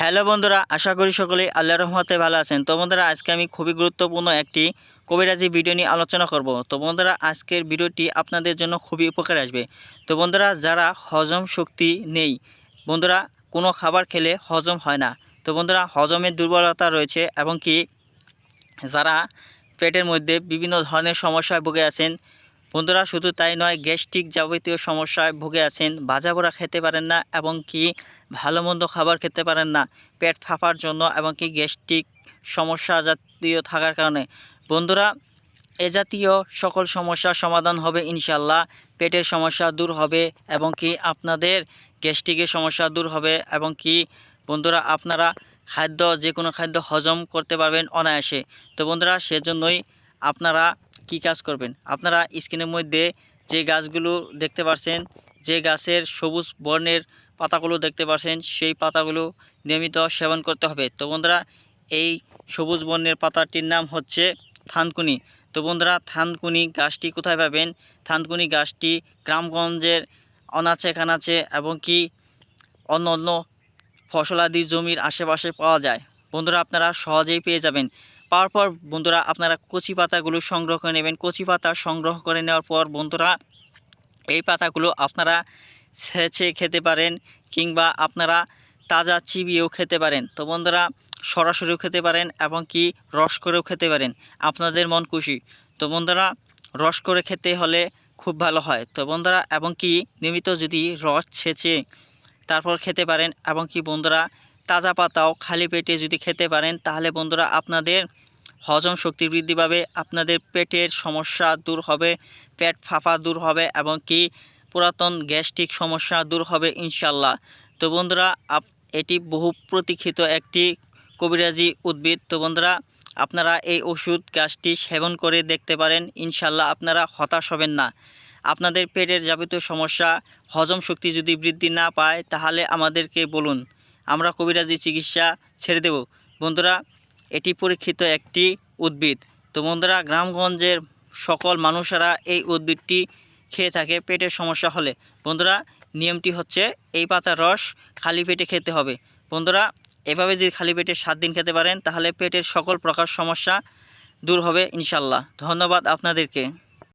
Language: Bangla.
হ্যালো বন্ধুরা, আশা করি সকলেই আল্লাহ রহমতে ভালো আছেন। তো বন্ধুরা, আজকে আমি খুবই গুরুত্বপূর্ণ একটি কবিরাজি ভিডিও নিয়ে আলোচনা করব। তো বন্ধুরা, আজকের ভিডিওটি আপনাদের জন্য খুবই উপকার আসবে। তো বন্ধুরা, যারা হজম শক্তি নেই, বন্ধুরা, কোনো খাবার খেলে হজম হয় না। তো বন্ধুরা, হজমের দুর্বলতা রয়েছে এবং কি, যারা পেটের মধ্যে বিভিন্ন ধরনের সমস্যায় ভুগে আছেন বন্ধুরা, শুধু তাই নয়, গ্যাস্ট্রিক যাবতীয় সমস্যায় ভুগে আছেন ভাজা পোড়া খেতে পারেন না, এবং কি ভালো মন্দ খাবার খেতে পারেন না, পেট ফাঁপার জন্য, এবং কি গ্যাস্ট্রিক সমস্যা জাতীয় থাকার কারণে। বন্ধুরা, এ জাতীয় সকল সমস্যার সমাধান হবে ইনশাল্লাহ পেটের সমস্যা দূর হবে, এবং কি আপনাদের গ্যাস্ট্রিকের সমস্যা দূর হবে, এবং কি বন্ধুরা, আপনারা খাদ্য যে কোনো খাদ্য হজম করতে পারবেন অনায়াসে। তো বন্ধুরা, সেজন্যই আপনারা কি কাজ করবেন? আপনারা স্ক্রিনের মধ্যে যে গাছগুলো দেখতে পাচ্ছেন যে গাছের সবুজ বর্ণের পাতাগুলো দেখতে পাচ্ছেন সেই পাতাগুলো নিয়মিত সেবন করতে হবে। তো বন্ধুরা, এই সবুজ বর্ণের পাতাটির নাম হচ্ছে থানকুনি। তো বন্ধুরা, থানকুনি গাছটি কোথায় পাবেন? থানকুনি গাছটি গ্রামগঞ্জের অনাচে কানাচে এবং কি অন্য অন্য ফসলাদি জমির আশেপাশে পাওয়া যায়। বন্ধুরা, আপনারা সহজেই পেয়ে যাবেন। পাওয়ার পর বন্ধুরা আপনারা কচি পাতাগুলো সংগ্রহ করে নেবেন। কচি পাতা সংগ্রহ করে নেওয়ার পর বন্ধুরা এই পাতাগুলো আপনারা ছেঁচে খেতে পারেন কিংবা আপনারা তাজা চিবিয়েও খেতে পারেন। তো বন্ধুরা সরাসরিও খেতে পারেন এবং কি রস করেও খেতে পারেন। আপনাদের মন খুশি। তো বন্ধুরা রস করে খেতে হলে খুব ভালো হয়। তো বন্ধুরা এবং কি নিয়মিত যদি রস ছেঁচে তারপর খেতে পারেন এবং কি বন্ধুরা তাজা পাতাও খালি পেটে যদি খেতে পারেন, তাহলে বন্ধুরা আপনাদের হজম শক্তি বৃদ্ধি পাবে, আপনাদের পেটের সমস্যা দূর হবে, পেট ফাঁপা দূর হবে এবং কি পুরাতন গ্যাস্ট্রিক সমস্যা দূর হবে ইনশাল্লাহ তো বন্ধুরা, আপ, এটি বহু প্রতীক্ষিত একটি কবিরাজি উদ্ভিদ। তো বন্ধুরা, আপনারা এই ওষুধ গাছটি সেবন করে দেখতে পারেন ইনশাল্লাহ আপনারা হতাশ হবেন না। আপনাদের পেটের যাবতীয় সমস্যা, হজম শক্তি যদি বৃদ্ধি না পায়, তাহলে আমাদেরকে বলুন। আমরা কবিরাজি চিকিৎসা ছেড়ে দেব। বন্ধুরা, এটি পরীক্ষিত একটি উদ্ভিদ। তো বন্ধুরা, গ্রামগঞ্জের সকল মানুষেরা এই উদ্ভিদটি খেয়ে থাকে, পেটের সমস্যা হলে। বন্ধুরা, নিয়মটি হচ্ছে এই পাতার রস খালি পেটে খেতে হবে। বন্ধুরা, এভাবে যদি খালি পেটে সাত দিন খেতে পারেন, তাহলে পেটের সকল প্রকার সমস্যা দূর হবে ইনশাল্লাহ ধন্যবাদ আপনাদেরকে।